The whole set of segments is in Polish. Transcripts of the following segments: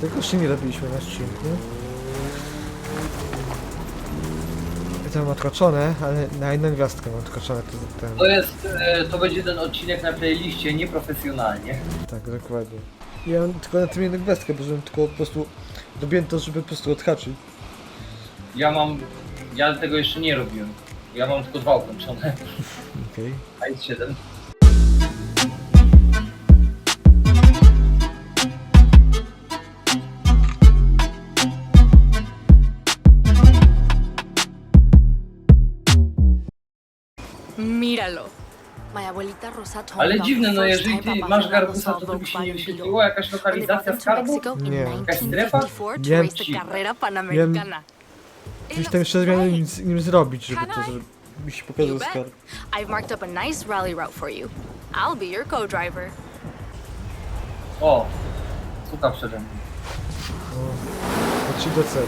Tego jeszcze nie robiliśmy na odcinku. Mam odkoczone, ale na jedną gwiazdkę mam odkoczone. To, ten, To jest, e, to będzie ten odcinek na playliście nieprofesjonalnie. tak, dokładnie. Ja mam tylko na tym jedną gwiazdkę, bo żebym tylko po prostu robiłem to, żeby po prostu odhaczyć. Ja mam, ja tego jeszcze nie robiłem. Ja mam tylko dwa ukończone, Okej. a jest siedem. Ale dziwne, no jeżeli ty masz garbusa, to to by się nie wyświetliła jakaś lokalizacja skarbu? Nie. Jakaś strefa? 1954 to Wiem ci. It Coś tam jeszcze miałem great. nim, zrobić, żeby to żeby mi się pokazał skarb. I've marked up a nice rally route for you. I'll be your co-driver. O, suka przede mną. Od 3 do celu.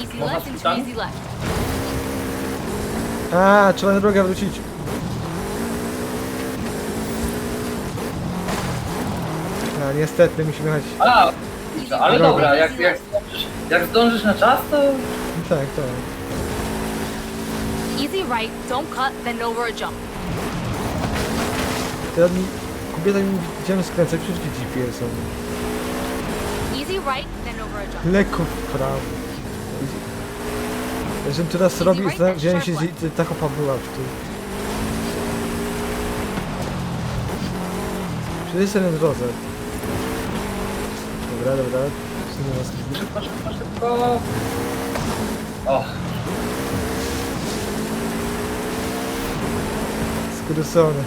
Easy left into easy left. A, trzeba na drogę wrócić. A, niestety musimy jechać. A, ale Droga. dobra, jak, jak, zdążysz, jak zdążysz na czas, to Tak, tak. Easy right, don't cut, then over a jump. Teraz mi kobieta mi widziałem skręcać przecież GPS-om. Easy right, then over a jump. Lekko w prawo. Żebym teraz robił, wziąłem się z ta chopa była w tym. Sobie na drodze. Dobra, dobra. Szybko, szybko, szybko. O, Skrócone.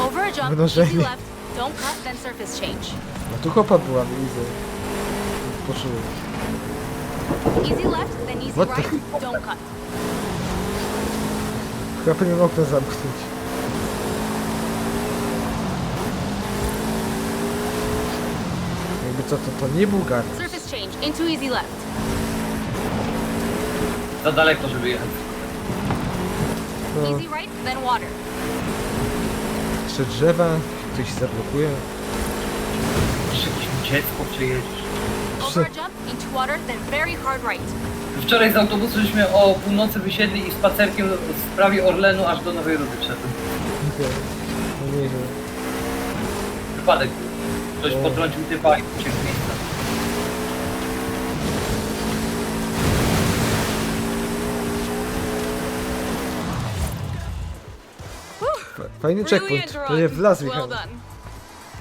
Over a jump, easy Wynoszenie. left, don't cut, then surface change. No tu chopa była, widzę. Poczułem. Easy left, easy What the- right, don't cut. Chyba powinien okno zamknąć. Jakby co, to, to nie był gard. Surface change, into easy left. za daleko, żeby jechać. No, Easy right, then water. jeszcze drzewa, ktoś się zablokuje. Czy jakieś dziecko przejedziesz. Over a jump, into water, then very hard right. Wczoraj z autobusu żeśmy o północy wysiedli i spacerkiem w sprawie Orlenu aż do Nowej Rudy wszedłem. Okej. No nieźle. Wypadek. Ktoś O. potrącił typa i uciekł z miejsca. Fa- Fajny checkpoint, to nie wlazł Well done.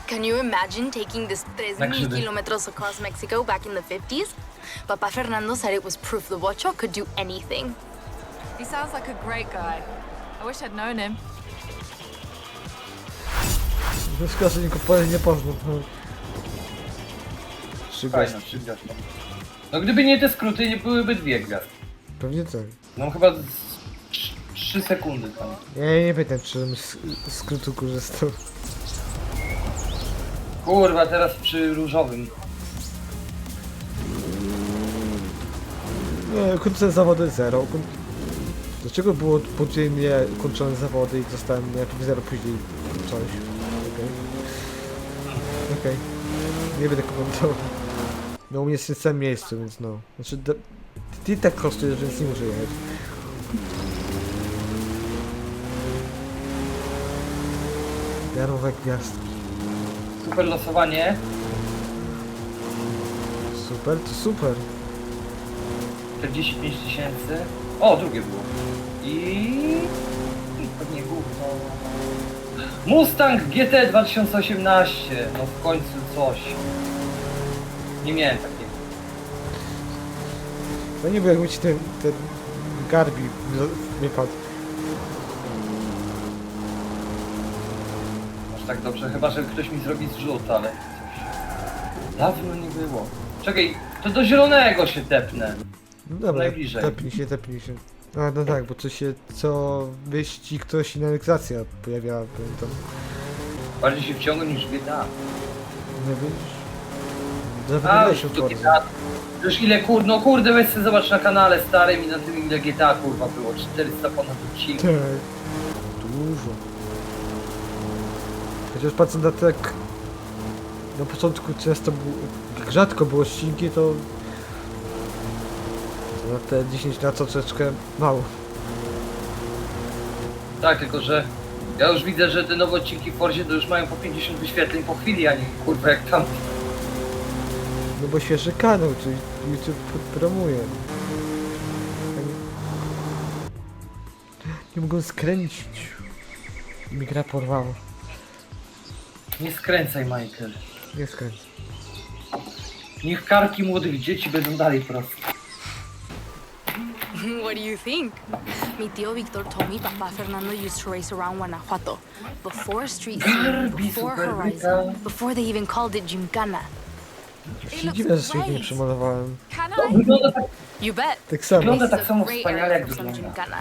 Can you imagine taking this 3,000 Actually. kilometers across Mexico back in the 50s? Papa Fernando said it was proof the Watcho could do anything. He sounds like a great guy. I wish I'd known him. No że nikogo nie poznał. Trzy gwiazdki. gwiazdki. No gdyby nie te skróty, nie byłyby dwie gwiazdy. Pewnie tak. No chyba z trz- trzy sekundy tam. Ja nie pamiętam, czy bym z z skrótu korzystał. Kurwa, teraz przy różowym. Nie, kończę zawody 0. Koń... Dlaczego było podziemnie kończone zawody i zostałem najpierw 0 później coś? Okej. Okej. Nie będę komentował. No u mnie jest w tym samym miejscu, więc no. Znaczy, ty tak kosztujesz, więc nie muszę jechać. Jarowe gwiazdki. Super losowanie. Super, to super. 45 tysięcy. O, drugie było. I... i pewnie gówno. Mustang GT 2018. No w końcu coś. Nie miałem takiego. No nie było jakby ci ten, ten garbi nie padł. Aż tak dobrze, chyba że ktoś mi zrobi zrzut, ale coś. Dawno nie było. Czekaj, to do zielonego się tepnę. No dobra, Najbliżej. tepnij się, tepnij się. A no tak, bo to się co wyścig to się inalizacja pojawiała, pamiętam. Bardziej się wciągnął niż GTA. Nie widzisz? Zawodowałeś już to GTA. Już ile kur... No kurde, weź sobie zobacz na kanale starym i na tym ile GTA kurwa było. 400 ponad odcinków. Tak. Dużo. Chociaż patrząc na tak na początku często było, jak rzadko było odcinki, to na te 10 lat troszeczkę mało. Tak, tylko że ja już widzę, że te nowe odcinki w Forzie to już mają po 50 wyświetleń po chwili, a nie kurwa jak tam. No bo świeży kanał, czyli YouTube p- promuje. Nie, mogą skręcić. Mi gra porwało. Nie skręcaj, Michael. Nie skręć. Niech karki młodych dzieci będą dalej proste. what do you think? Mi tío Víctor told me Papa Fernando used to race around Guanajuato before Street Scene, before super Horizon, before they even called it Gymkhana. Się dziwne, że świetnie nie przemalowałem. Can To I? wygląda tak, You bet. Tak samo. Wygląda tak samo wspaniale, jak wygląda. Gymkhana.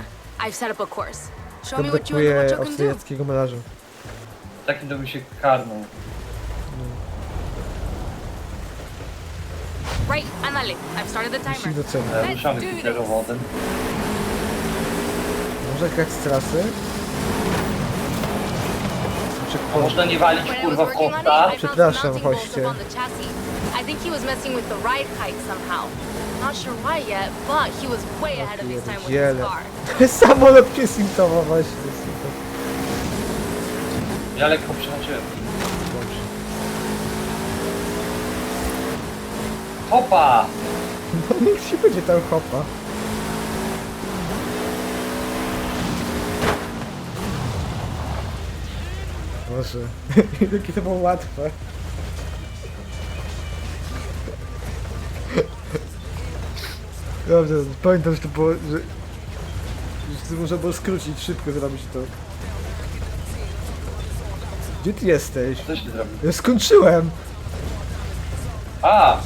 I've set up a course. Show To me what you and the brakuje Wacho can do. austriackiego melarza. takim to bym się karnął. Right, andale. I've started the Jeśli timer. E, Ruszamy. Może jechać z trasy? Czy A można nie walić When I was kurwa w working on it, kota? I found some Przepraszam, mounting bolts hoście. the chassis. I think he was messing with the ride height somehow. Not sure why yet, but he was way ahead of his time with his Pierdziele. car. Samolot mnie sintował właśnie. super. Ja lekko przehaczyłem. Dobrze. Hopa! No niech się będzie tam hopa. Boże, jakie to było łatwe. Dobrze, pamiętam, że to było, że, że można było skrócić, szybko zrobić to. Gdzie ty jesteś? Zrobił? Ja skończyłem! A!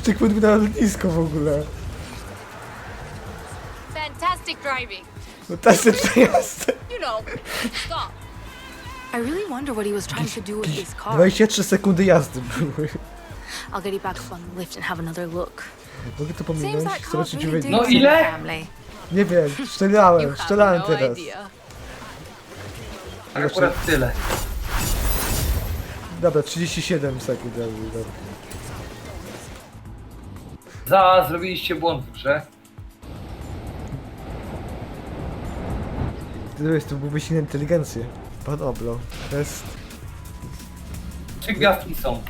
Tak podbił na lotnisko w ogóle. Fantastic driving. No tacy przejazdy. You know, stop. I really wonder what he was trying to do with this car. 23 sekundy jazdy były. I'll get you back up on the lift and have another look. Mogę to Seems pominąć? that car's really wynik. No ile? family. Nie wiem, You strzelałem, have strzelałem no teraz. idea. Akurat tyle. Dobra, 37 sekund. Dobra, dobra. Za, zrobiliście błąd w grze. Ty jest to był wyścig na inteligencję. Pan Oblo. Test. Trzy gwiazdki są.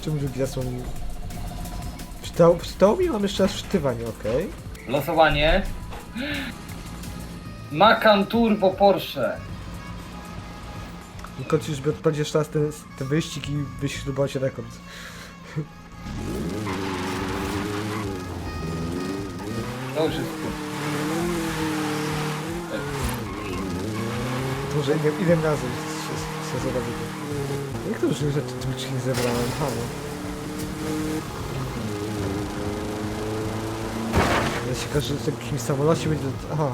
Czemu drugi raz mam... Wstał, wstał mi, mam jeszcze raz sztywanie, okej. Losowanie. Macan Turbo Porsche. I kończysz, żeby odpalić jeszcze raz ten, ten wyścig i wyśrubować rekord. To jest tu. To może ile, ile razy się, się zobaczy. Jak to już rzeczy Twitch nie zebrałem? Halo. Ja się każe, że w jakimś samolocie będzie... Aha.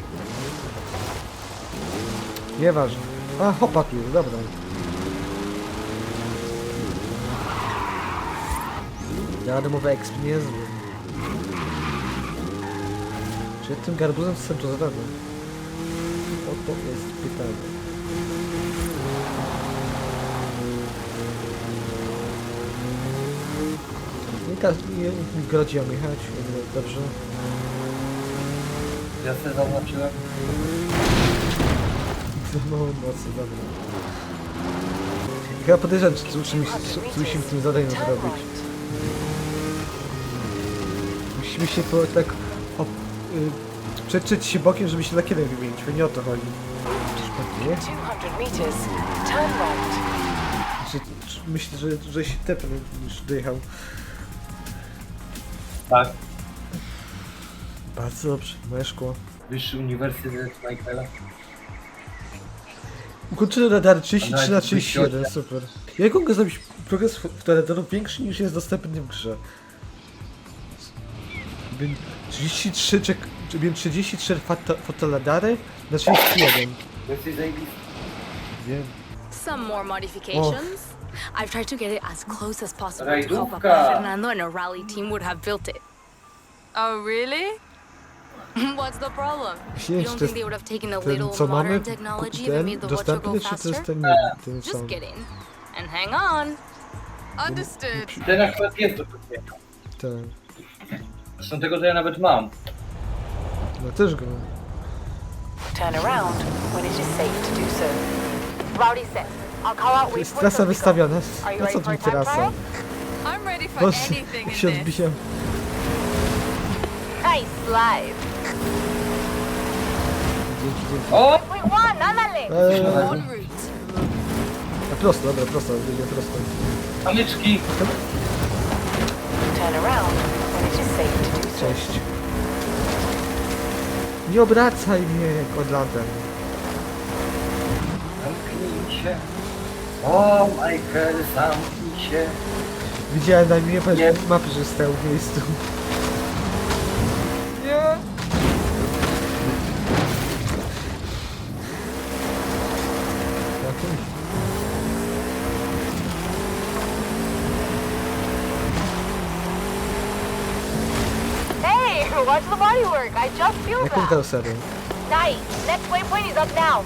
Nieważne. A, hopa tu jest, dobra. Ja domowy exp nie zły. Czy ja tym garbuzem chcę to zadane? Oto jest pytanie. Nie każdy nie, nie grodzi jechać, jakby dobrze. Ja sobie zaznaczyłem. Za mało mocy, dobra. Chyba podejrzewam, czy, czy musimy w tym zadaniu zrobić. Musimy się po, tak przetrzeć się bokiem, żeby się lakierem wymienić, bo nie o to chodzi. Czyż pewnie? 200 meters, turn right. Czy, czy, myślę, że, że się tepnął już dojechał. Tak. Bardzo dobrze, moje szkło. Wyższy Uniwersytet Michaela. Ukończyłem radar 33 na nawet 37, wyświetlenia. super. Jak mogę zrobić progres fotoradarów większy niż jest dostępny w grze? 33, czek, czy miałem 33 foto, fotoradary na 31. Jesteś zajebisty. Wiem. Some more modifications. I've tried to get it as close as possible to how. Papa Fernando and a rally team would have built it. Oh, really? What's the problem? You don't think they would have taken a little co mamy, modern technology that made the Watcho go faster? ten Just sam? kidding. And hang on. Understood. Ten akurat jest do kupienia. Zresztą tego to ja nawet mam. No też go. Turn around when it is safe to do so. Rowdy 6. I'll call out To jest trasa we wystawiona. Na co tu time trasa? trial? I'm ready for Boże, anything się in this. odbiję. Nice slide. Dzięki, dzięki. O! Wait, one, ándale. Eee, En route. a prosto, dobra, prosto, idzie prosto. Kamyczki! Turn around Cześć. Nie obracaj mnie jak Odlantem. Zamknij się. O, Michael, zamknij się. Widziałem na mnie Nie. mapy, że stał w miejscu. Nie! Okej. Hey, watch the body work. I just feel Jaką that. karoserię? Nice. Next waypoint is up now.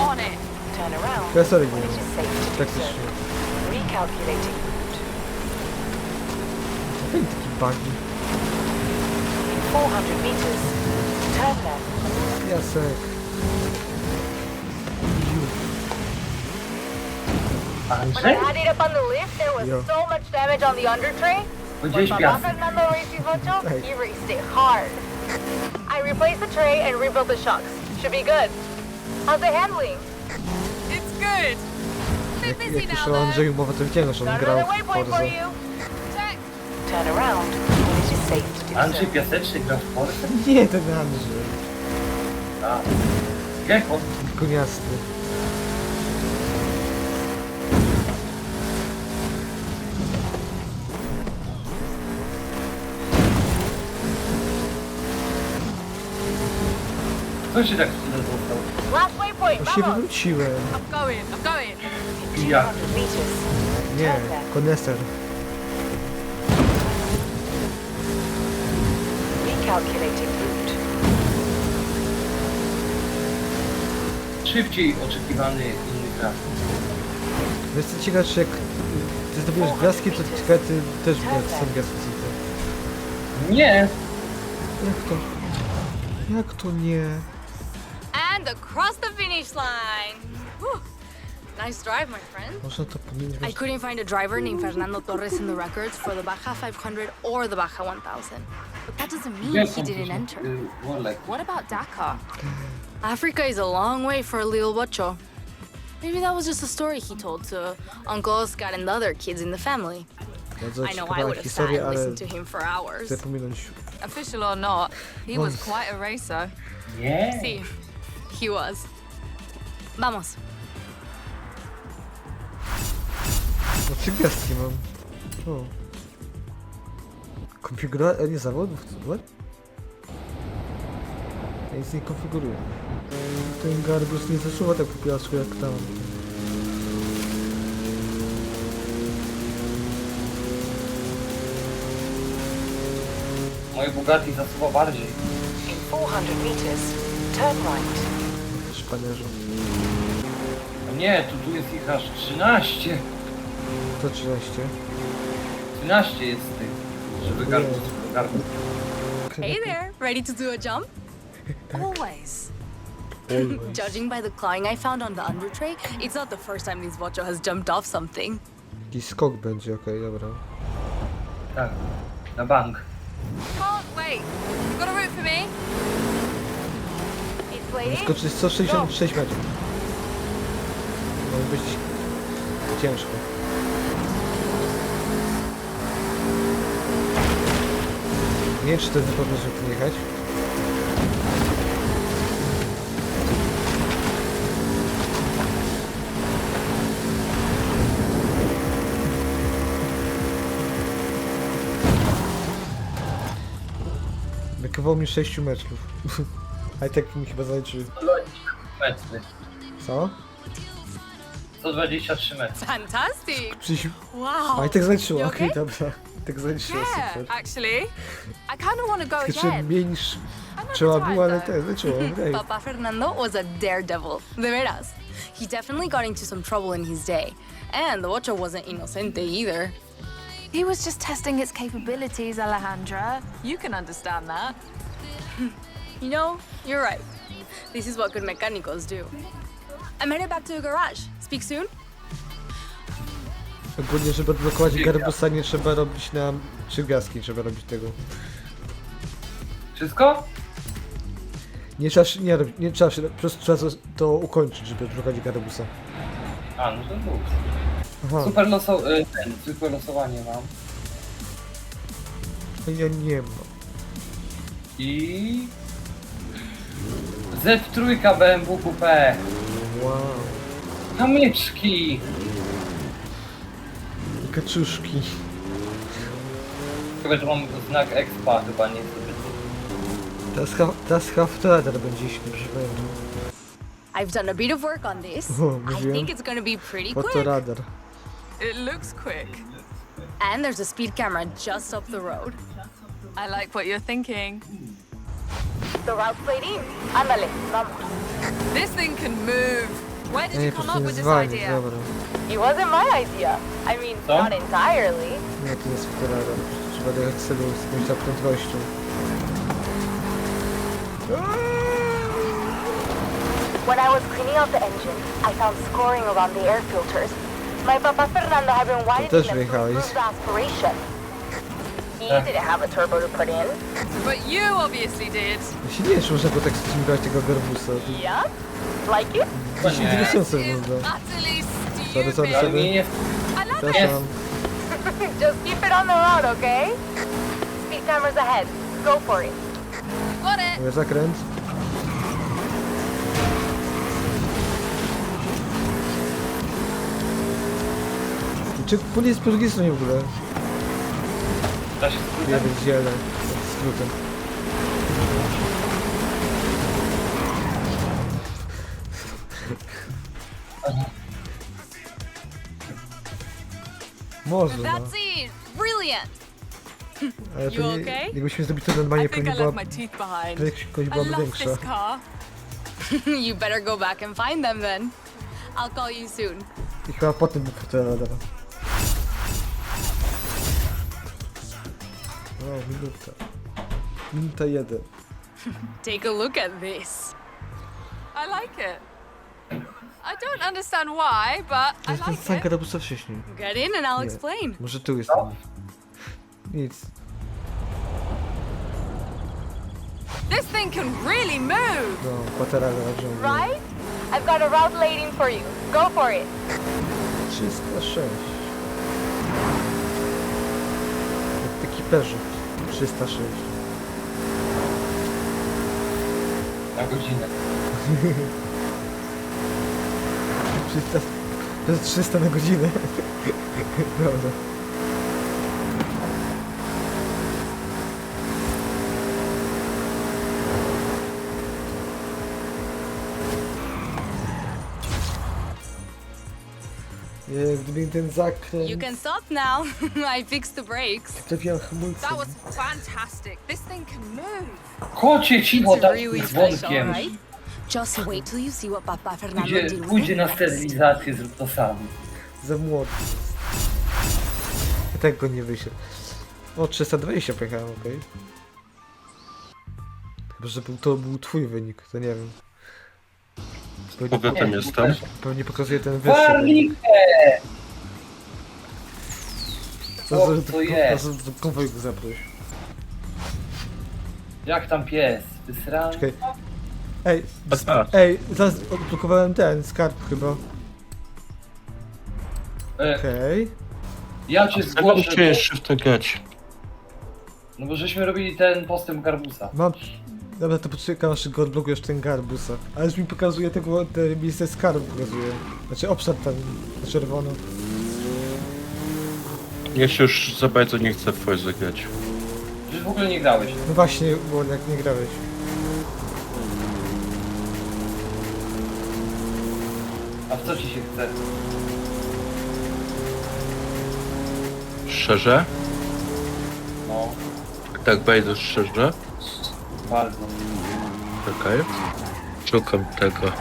On it. Turn around Karoserię when nie it wiem. is safe to do Praktycznie. so. Recalculating route. Okej, taki bugi. In 400 meters, turn left. Jasek. When I Andrzej? had it up on the lift, there was Yeah. so much damage on the under tray. When Powiedziałeś Papa piasek. Fernando raced his mocho, Hey. he raced it hard. I replaced the tray and rebuilt the shocks. Should be good. How's the handling? It's good. Jak, jak już o. Andrzeju mowa, to widziałem, że on Got grał another w waypoint for Forza. you. Check. Turn around when it is safe to do Andrzej so. Piaseczny gra w Polsce? Nie, ten Andrzej. Tak. Gecko. Koniasty. Co się tak wtedy został? Last waypoint, Bo się vamos. wywróciłem. I'm going. I'm going. In Ja. 200 meters, Nie, turn left. koneser. Recalculating route. Szybciej oczekiwany inny gra. Wiesz co ciekawe, czy jak ty zdobyłeś gwiazdki, to ciekawe, ty też wiesz, są gwiazdki. Nie! Jak to? Jak to nie? And across the finish line. Whew. Nice drive, my friend. Można to pominąć. I couldn't find a driver named Fernando Torres in the records for the Baja 500 or the Baja 1000. But that doesn't mean he didn't enter. What about Dakar? Africa is a long way for a little bocho. Maybe that was just a story he told to Uncle Oscar and the other kids in the family. I know I would have sat and listened to him for hours. Official or not, he was quite a racer. Nie! See, he was. Vamos. No trzy gwiazdki mam. O. Konfiguracja, nie zawodów, what? Ja nic nie konfiguruję. Ten garbus nie zasuwa tak po piasku jak tam. Moje Bugatti zasuwa bardziej. In 400 meters, turn right. Nie, tu, tu jest ich aż 13. To 13. 13 jest tych, żeby garbus. Hey there, ready to do a jump? Always. Always. Judging by the clawing I found on the under tray, it's not the first time this bocho has jumped off something. Jakiś skok będzie, okej, dobra. Tak, na bank. Can't wait. You got a route for me? Skoczyć 166 metrów. Może być ciężko. Nie wiem, czy to jest na pewno, żeby jechać. Mi 6 metrów. A i tak mi chyba zaliczyły. 123 metry. Co? 123 metry. Fantastic. Przecież... Wow. A i tak zaliczyło, You okej, okay? dobra. Tak zaliczyło, Yeah, super. actually. I kind of want to go Jeszcze again. mniej niż I'm not trzeba tired, było, ale though. też zaliczyło, okej. Papa Fernando was a daredevil. De veras. He definitely got into some trouble in his day. And the Watcher wasn't inocente either. He was just testing its capabilities, Alejandra. You can understand that. You know, you're right. This is what good mechanicals do. I'm headed back to the garage. Speak soon. Ogólnie, żeby odblokować garbusa nie trzeba robić na trzy gwiazdki, trzeba robić tego. Wszystko? Nie trzeba, się- nie, robić- nie trzeba się, po prostu trzeba to- to ukończyć, żeby odblokować garbusa. A, no to był. Aha, Super loso... y, ten, zwykłe losowanie mam. no ja nie mam. I... Z3 BMW Coupe. Wow. Kamyczki. Kaczuszki. Chyba, że mam znak expa, chyba nie zbyt. Teraz, ha- teraz half trader będzie, jeśli dobrze pamiętam. I've done a bit of work on this. Oh, I think it's gonna be pretty quick. Fotoradar. It looks quick. And there's a speed camera just up the road. I like what you're thinking. The route's lady? Ándale, vamos. This thing can move. Where did Nie, you come up with this idea? dobra. It wasn't my idea. I mean, Co? not entirely. Nie, to jest fotoradar. Trzeba dojechać celu z jakąś tam prędkością. When I was cleaning out the engine, I found scoring around the air filters. My papa Fernando had been widening też them to wyjechałeś. improve the aspiration. Ech. didn't have a turbo to put in. But you obviously did. Czy można tak stymulować tego garbusa. Yup. Like it? Chyba To nie. wygląda. utterly Sorry, sorry, mnie nie... I love it. Przepraszam. Just keep it on the road, okay? Speed cameras ahead. Go for it. Got it. Mówię zakręt. Czy pól jest po drugiej stronie w ogóle? Da się skrótem? Ja ziele. Skrótem. Może, no. That's it. Brilliant. Ale You pewnie, okay? jakbyśmy zrobili to normalnie, I think pewnie I była, left my teeth behind. prędkość I byłaby love większa. this car. you better go back and find them then. I'll call you soon. I chyba potem by fotoradar. O, minuta. Minuta jeden. Take a look at this. I like it. I don't understand why, but To I jest ten like it. karabusa wcześniej. Get in and I'll Nie. explain. Może tu jest. Nic. This thing can really move. No. Right? I've got a route waiting for you. Go for it. 306. Jak taki Peugeot. 306. Na godzinę. 300. To jest 300 na godzinę. Dobra. Gdyby ten zakręt. You can stop now. I fixed the brakes. Trafiłem hamulcem. That was fantastic. This thing can move. Kocie cicho It's tam really z special, wątkiem. right? Just wait till you see what Papa Fernando Pójdzie, did with pójdzie na next. sterylizację, zrób to sam. Za młody. I tak go nie wyszedł. O, 320 pojechałem, okej. Chyba, że był, to był twój wynik, to nie wiem. Pewnie, Powiatem jestem. pewnie pokazuje ten wyższy. Warlikę! Co to, jest? konwoj go zaproś. Jak tam pies? Wysrany? Czekaj. Ej, A, ej, zaraz odblokowałem ten skarb chyba. E, Okej. ja cię Czego zgłoszę, się jeszcze w grać? no bo żeśmy robili ten postęp Garbusa. Mam... Dobra, to poczekam aż go odblokujesz ten garbusa. Ale już mi pokazuje tego, te miejsce skarbu pokazuje. Znaczy obszar tam na czerwono. Ja się już za bardzo nie chcę w Forza grać. Przecież w ogóle nie grałeś. No właśnie, bo jak nie grałeś. A w co ci się chce? Szczerze? No, Tak bardzo szczerze? Bardzo. Czekaj. Szukam tego.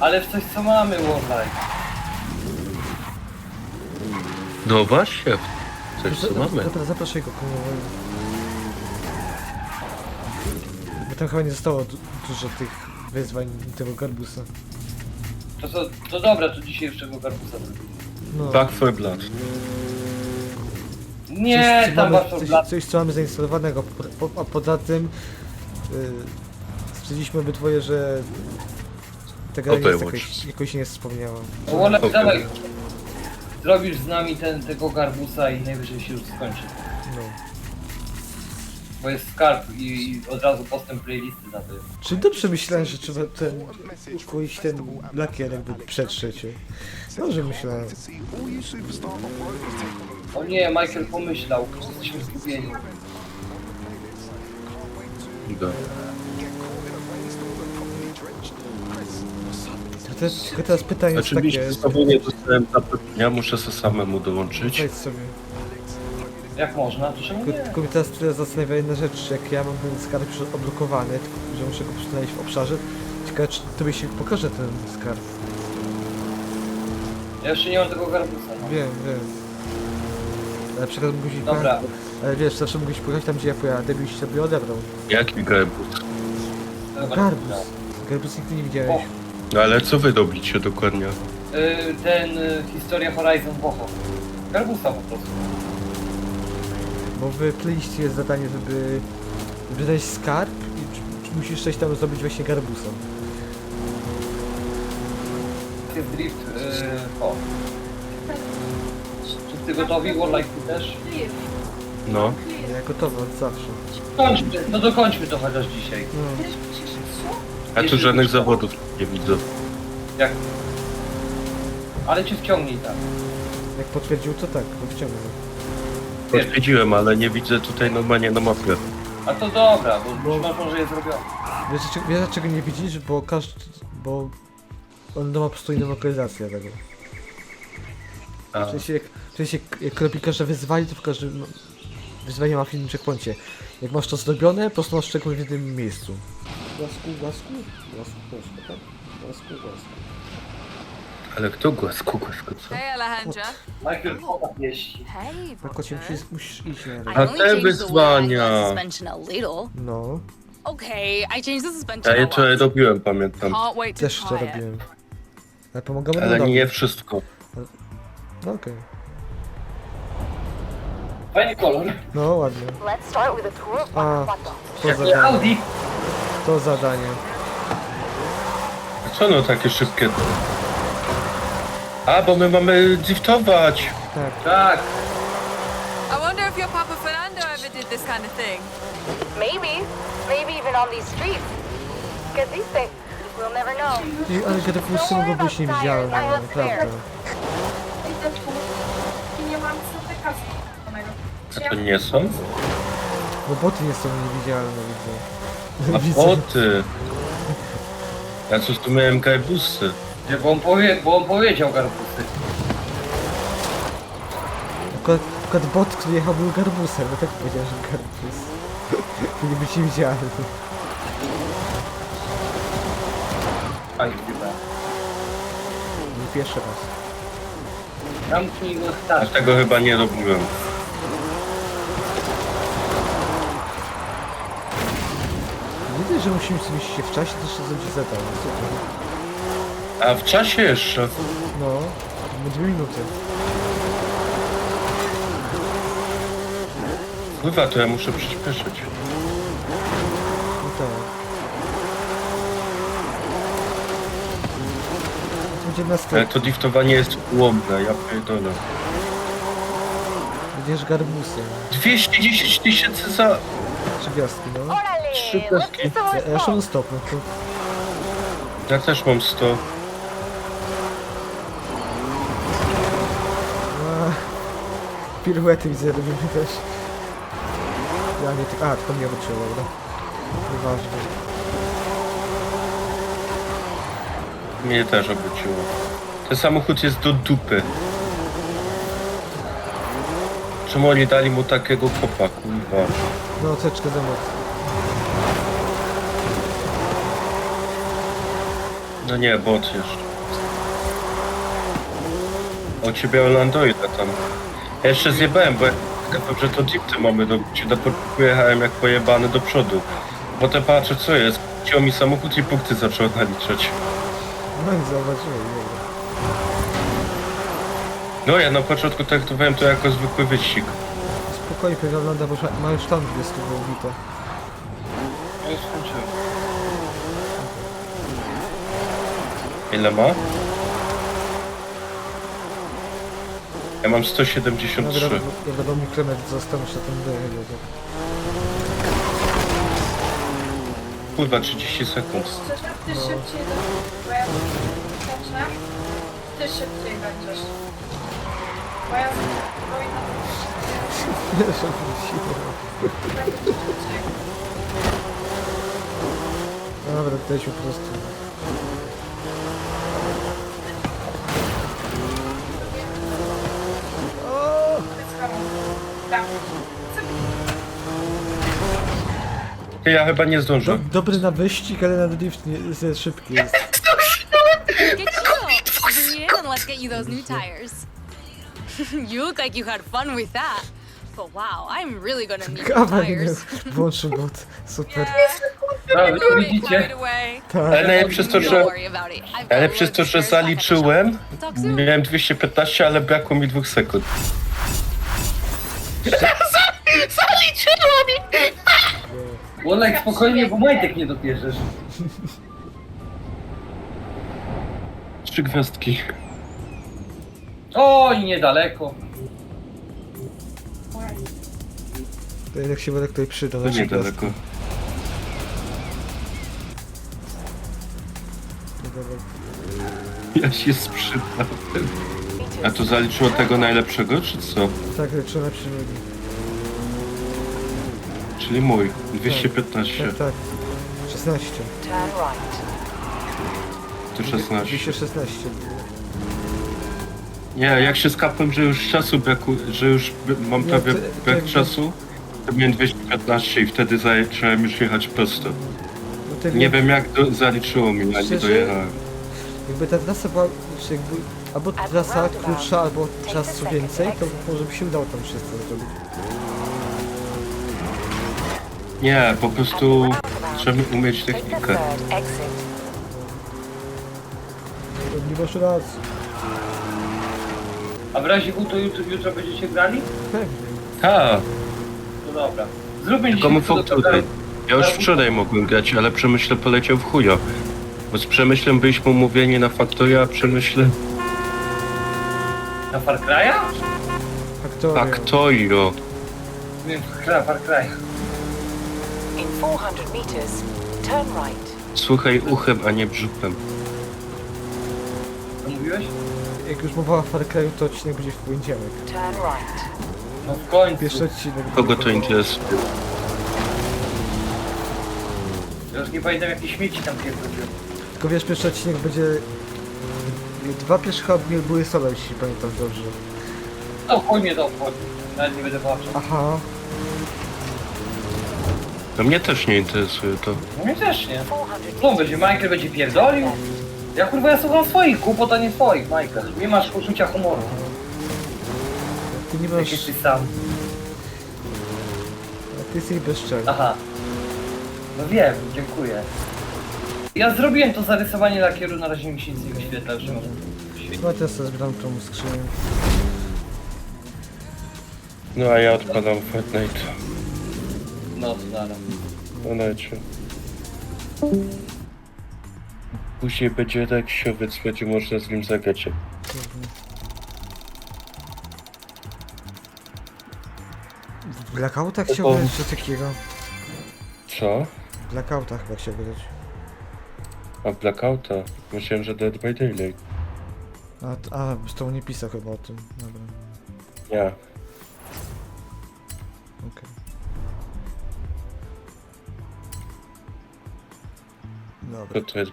Ale w coś co mamy, Warlight. No właśnie, coś co mamy. Dobra, zapraszaj go konwoju. Bo tam chyba nie zostało du dużo tych wyzwań tego garbusa. To, to, to dobra, to dzisiaj jeszcze go garbusa zrobimy. No. Back for blood. Nie, coś, tam mamy, coś, coś, co mamy zainstalowanego, po, po, a poza tym yy, stwierdziliśmy obydwoje, że ta gra nie jest Overwatch. jakoś, jakoś nie wspomniała. Wolę, Okej. dawaj. Zrobisz z nami ten, tego garbusa i najwyżej się już skończy. No. Bo jest skarb i, i od razu postęp playlisty na to jest. Czy dobrze myślałem, że trzeba ten, pójść ten lakier jakby przetrzeć? Dobrze myślałem. O nie, Michael pomyślał, jesteśmy zgubieni. Idę. To teraz, teraz pytanie jest Oczywiście takie, znowu nie dostałem zapewnienia, muszę se samemu dołączyć. wejdź sobie. Jak można? To czemu Tylko, nie? tylko mnie teraz tyle zastanawia jedna rzecz, jak ja mam ten skarb już odblokowany, tylko, że muszę go przenaleźć w obszarze. Ciekawe, czy tobie się pokaże ten skarb. Ja jeszcze nie mam tego garbusa. No. Wiem, wiem. Ale przykład mógłbyś mi Dobra, Ale wiesz, zawsze mógłbyś pojechać tam, gdzie ja pojadę, byś sobie odebrał. Jaki garbus? to chyba Garbus. Garbus nigdy nie widziałeś. No ale co wy robicie dokładnie? Y, ten y, historia Horizon Boho. Garbusa po prostu. Bo w playliście jest zadanie, żeby, znaleźć skarb i czy- czy musisz coś tam zrobić właśnie garbusa. Jest drift. Y, o. Czy ty gotowi? Warlike ty też? No. Ja gotowy od zawsze. Kończmy, no dokończmy to chociaż dzisiaj. No, A tu żadnych zawodów nie widzę. Jak? Ale cię wciągnij tam. jak potwierdził, to tak, to wciągnę. Potwierdziłem, ale nie widzę tutaj normalnie na mapie. A to dobra, bo, Bo- bo... może jest zrobione. Wiesz, dlaczego- wiesz dlaczego nie widzisz? Bo każdy, bo on ma po prostu inną lokalizację tego. A, W sensie, jak, w sensie jak robi każde wyzwanie, to w każdym wyzwanie ma w innym checkpoincie. Jak masz to zrobione, po prostu masz checkpoint w jednym miejscu. Łasku, łasku, łasku, łasku, tak? Łasku, łasku. Ale kto głasku, głasku, co? Hey, Alejandra. Najpierw woda kocie Roger. musisz, musisz iść na I only te changed the way I wyzwania. got suspension a little. No, Okay, I changed the suspension Ja je a wczoraj lot. robiłem, pamiętam. Can't wait to też to try it. robiłem. Ale pomagamy Ale nie wszystko. No okej. Fajny kolor. No ładnie. Let's start with a tour of Ah. Guanajuato. To Nie, zadanie. Audi. To zadanie. A co no takie szybkie? A, bo my mamy driftować. Tak. Tak. I wonder if your Papa Fernando ever did this kind of thing. Maybe. Maybe even on these streets. Get these things. We'll never know. Ale gadowusy mogą być niewidzialne, naprawdę. A to nie są? No boty nie są niewidzialne, widzę. A Widzę. boty. Ja coś tu miałem garbusy. Nie, bo on, powie, bo on powiedział garbusy. Akurat, akurat bot, który jechał był garbusem, no tak powiedział, że garbus. Nie być niewidzialny. Fajnie, chyba. Nie pierwszy raz. Zamknij go tak. tego chyba nie robiłem. Widzę, że musimy sobie się w czasie też zrobić zadanie. Super. A w czasie jeszcze. No, dwie minuty. Chyba to ja muszę przyspieszyć. No tak. To będzie na Ale to driftowanie jest ułomne, ja pierdolę. Będziesz garbusem. 210 tysięcy za... Trzy gwiazdki, no. Trzy more Ja, ja smoke. non stop, no. Ja też mam 100. piruety widzę, robimy też. Ja nie, ty- a, tylko mnie obyczyło, dobra. Nieważne. Mnie też obróciło. Ten samochód jest do dupy. Czemu oni dali mu takiego kopa, kurwa? No, teczkę za moc. No nie, bot jeszcze. O ciebie Orlandoida tam. Ja jeszcze zjebałem, bo ja gadałem, że to dipty mamy początku jechałem jak pojebany do przodu. Potem patrzę co jest. Chciał mi samochód i punkty zaczął naliczać. No i zauważyłem, dobra. No ja na początku traktowałem to jako zwykły wyścig. Spokojnie, ogląda, bo już ma- już tam 20 wybite. Ja już skończyłem. Ile ma? Ja mam No 173. wiadomo, wiadomo mi Klemet został jeszcze tam dojedzie. Kurwa, 30 sekund. Ty szybciej do... Bo ja zacznę. Ty szybciej będziesz. Bo ja powinna Wiesz, wróciło. będzie szybciej. Dobra, się po prostu... Ja chyba nie Do, zdążę. dobry na wyścig, ale na drift nie jest szybki jest. Get you. Bring it in and let's get you those new tires. you look like you had fun with that. But wow, I'm really gonna need new Kawa nie tires. włączył bot. Super. Moving widzicie? away. Tak. Ale najlepsze przez to, Don't że... worry about it. I've got Ale a przez to, że of spares back at the shop. zaliczyłem, Talk soon. miałem 215, ale brakło mi dwóch sekund. Olek, spokojnie, bo majtek nie dopierzesz. Trzy gwiazdki. O, i niedaleko. To jak się będę tutaj przydał. To na przykład. niedaleko. Ja się sprzedałem. A to zaliczyło tego najlepszego, czy co? Tak, lecz na przynajmniej. Czyli mój. 215. Tak, tak. 16. Turn right. To 16. 216. Nie, jak się skapłem, że już czasu braku, że już b- mam No, prawie ty- brak ty- czasu, to miałem 215 i wtedy zacząłem już jechać prosto. No Nie wiem jak do, zaliczyło mi, a nie Szczerze? dojechałem. Jakby ta trasa była, czy jakby, albo trasa krótsza, albo czasu więcej, to może by się udało tam wszystko zrobić. Nie, po prostu trzeba umieć technikę. third exit. To nie masz racji. A w razie U to jutro, jutro będziecie grali? Pewnie. Tak, No dobra. Zróbmy dzisiaj komu tutaj. Ja już wczoraj mogłem grać, ale Przemyśle poleciał w chuja. Bo z Przemyślem byliśmy umówieni na faktoria, a Przemyśle Na Far Cry'a? Faktoria. Factorio. Nie, Far Far Cry. In 400 meters, turn right. Słuchaj uchem, a nie brzuchem. Co mówiłeś? Jak już mowa o Far Cry'u, to odcinek będzie w poniedziałek. Turn right. No w końcu. Pierwszy odcinek. Kogo to interesuje? Ja już nie pamiętam jakie śmieci tam pierdoliłem. Tylko wiesz, pierwszy odcinek będzie... Dwa pierwsze chyba nie były solo, jeśli pamiętam dobrze. No chuj mnie to obchodzi. Nawet nie będę patrzył. Aha. No mnie też nie interesuje to. No mnie też nie. 400 Co będzie? Michael będzie pierdolił? Ja kurwa ja słucham swoich kłopot, a nie twoich, Michael. Nie masz poczucia humoru. Ty nie Jak masz... jesteś sam. Ty jesteś bezczelny. Aha. No wiem, dziękuję. Ja zrobiłem to zarysowanie lakieru, na razie mi się nic nie wyświetla, już nie mogę. No teraz sobie zbieram tą skrzynię. No a ja odpalam Fortnite. No. No lecie. Później będzie reksiowiec, będzie można z nim zagrać. W Blackoutach chciał grać coś takiego. Co? W Blackoutach chyba chciał grać. A Blackouta? Myślałem, że Dead by Daylight. A, a z tą nie pisał chyba o tym. Dobra, Nie. Dobra. To to jest